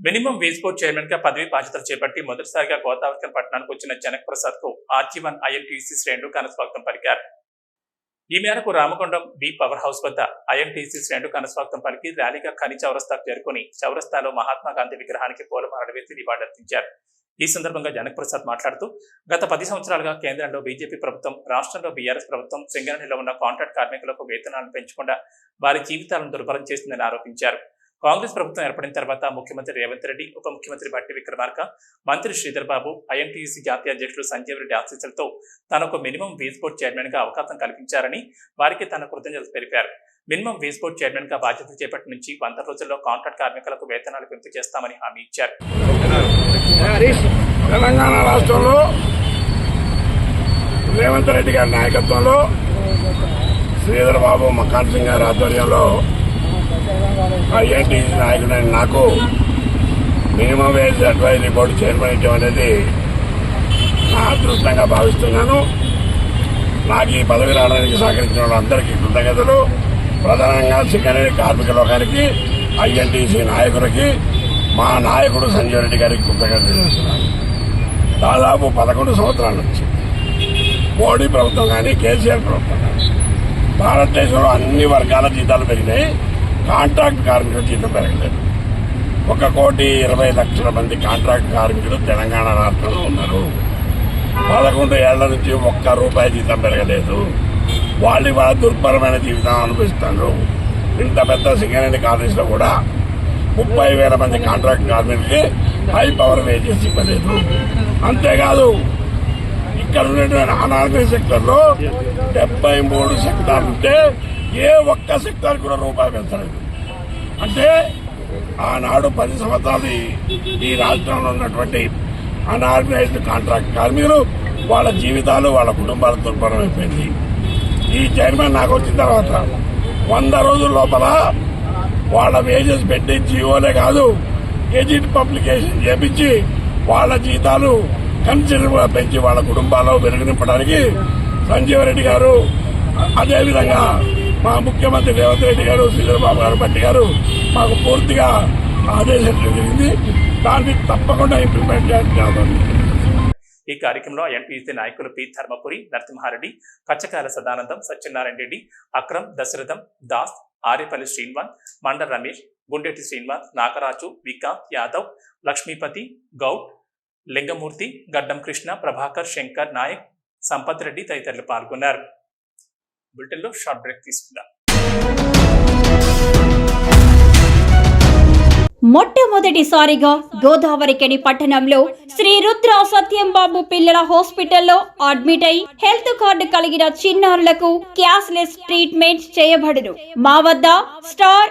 Minimum wage board చైర్మన్గా పదవి బాధ్యతలు చేపట్టి మొదటిసారిగా గోదావరికం పట్టణానికి వచ్చిన జనక్ ప్రసాద్కు ఆర్జీవన్ ఐఎన్టీసీ శ్రేణులు కనస్వాగతం పలికారు. ఈ మేరకు రామకొండం బి పవర్ హౌస్ వద్ద ఐఎన్టీసీ శ్రేణులు కనస్వాగతం పలికి ర్యాలీగా ఖని చౌరస్తాకు చేరుకుని చౌరస్తాలో మహాత్మా గాంధీ విగ్రహానికి పూలమాలలు వేసి నివాళులర్పించారు ఈ సందర్భంగా జనక్ ప్రసాద్ మాట్లాడుతూ గత పది సంవత్సరాలుగా కేంద్రంలో బీజేపీ ప్రభుత్వం రాష్ట్రంలో బీఆర్ఎస్ ప్రభుత్వం సింగరణిలో ఉన్న కాంట్రాక్ట్ కార్మికులకు వేతనాలను పెంచకుండా వారి జీవితాలను దుర్భరం చేసిందని ఆరోపించారు. కాంగ్రెస్ ప్రభుత్వం ఏర్పడిన తర్వాత ముఖ్యమంత్రి రేవంత్ రెడ్డి ఉప ముఖ్యమంత్రి భట్టి విక్రమార్క మంత్రి శ్రీధర్ బాబు ఐఎన్టీసీ జాతీయ అధ్యక్షుడు సంజీవ్ రెడ్డి ఆశీస్సులతో తనకు మినిమం వేజ్ బోర్డ్ చైర్మన్గా అవకాశం కల్పించారని వారికి తన కృతజ్ఞతలు తెలిపారు. మినిమం వేజ్ బోర్డ్ చైర్మన్గా బాధ్యతలు చేపట్టి నుంచి వంద రోజుల్లో కాంట్రాక్ట్ కార్మికులకు వేతనాలు పెంపు చేస్తామని హామీ ఇచ్చారు. తెలంగాణ రాష్ట్రంలో రేవంత్ రెడ్డి గారి నాయకత్వంలో శ్రీధర్ బాబు మకాన్ సింగ్ గారి ఆధ్వర్యంలో ఐఎన్టీసీ నాయకుడైన నాకు minimum wage advisory board chairman ఇవ్వడం అనేది నా అదృష్టంగా భావిస్తున్నాను. నాకు ఈ పదవి రావడానికి సహకరించిన వాళ్ళందరికీ కృతజ్ఞతలు. ప్రధానంగా సింగరేణి కార్మిక లోకానికి ఐఎన్టీసీ నాయకులకి మా నాయకుడు సంజయ్ రెడ్డి గారికి కృతజ్ఞతలు తెలుస్తున్నాను దాదాపు పదకొండు సంవత్సరాల నుంచి మోడీ ప్రభుత్వం కానీ కేసీఆర్ ప్రభుత్వం కానీ భారతదేశంలో అన్ని వర్గాల జీతాలు పెరిగినాయి. కాంట్రాక్ట్ కార్మికుల జీతం పెరగలేదు. ఒక కోటి ఇరవై లక్షల మంది కాంట్రాక్ట్ కార్మికులు తెలంగాణ రాష్ట్రంలో ఉన్నారు. పదకొండు ఏళ్ళ నుంచి ఒక్క రూపాయి జీతం పెరగలేదు. వాళ్ళు వాళ్ళ దుర్భరమైన జీవితం అనుభవిస్తున్నారు ఇంత పెద్ద సింగరేణి కాలేజీలో కూడా ముప్పై వేల మంది కాంట్రాక్ట్ కార్మికులకి హై పవర్ వేజెస్ ఇవ్వలేదు. అంతేకాదు ఇక్కడ ఉన్నటువంటి అనార్మీ సెక్టర్లో డెబ్బై మూడు సెక్టార్లు ఉంటే ఏ ఒక్క సెక్టార్ కూడా రూపాయి పెంచలేదు. అంటే ఆనాడు పది సంవత్సరాలు ఈ- రాష్ట్రంలో ఉన్నటువంటి అన్ఆర్గనైజ్డ్ కాంట్రాక్ట్ కార్మికులు వాళ్ళ జీవితాలు వాళ్ళ కుటుంబాల దుర్భరం అయిపోయింది ఈ చైర్మన్ నాకు వచ్చిన తర్వాత వంద రోజుల లోపల వాళ్ళ వేజెస్ పెట్టి జీవోలే కాదు గెజిట్ పబ్లికేషన్ చేపించి వాళ్ళ జీతాలు కన్సిడరబుల్ పెంచి వాళ్ళ కుటుంబాల్లో వెలుగునింపడానికి సంజీవరెడ్డి రెడ్డి గారు అదేవిధంగా మా ముఖ్యమంత్రి రేవంత్ రెడ్డి గారు చంద్రబాబు గారు బట్టి గారు మాకు పూర్తిగా ఆదేశించడం జరిగింది. దాన్ని తప్పకుండా ఇంప్లిమెంట్ చేయాలి ఈ కార్యక్రమంలో ఎన్టీసీ నాయకులు పి ధర్మపురి నరసింహారెడ్డి కచ్చకాల సదానందం సత్యనారాయణ రెడ్డి అక్రమ్ దశరథం దాస్ ఆర్యపల్లి శ్రీనివాస్ మండ రమేష్ గుండెటి శ్రీనివాస్ నాగరాజు వికాంత్ యాదవ్ లక్ష్మీపతి గౌడ్ లింగమూర్తి గడ్డం కృష్ణ ప్రభాకర్ శంకర్ నాయక్ సంపత్ రెడ్డి తదితరులు పాల్గొన్నారు. బులెటిన్లో షార్ట్ బ్రేక్ తీసుకుందాం. మొట్టమొదటిసారిగా గోదావరికని పట్టణంలో శ్రీ రుద్ర సత్యం బాబు పిల్లల హాస్పిటల్లో అడ్మిట్ అయి హెల్త్ కార్డు కలిగిన చిన్నారులకు క్యాష్లెస్ ట్రీట్మెంట్ చేయబడును. మా వద్ద స్టార్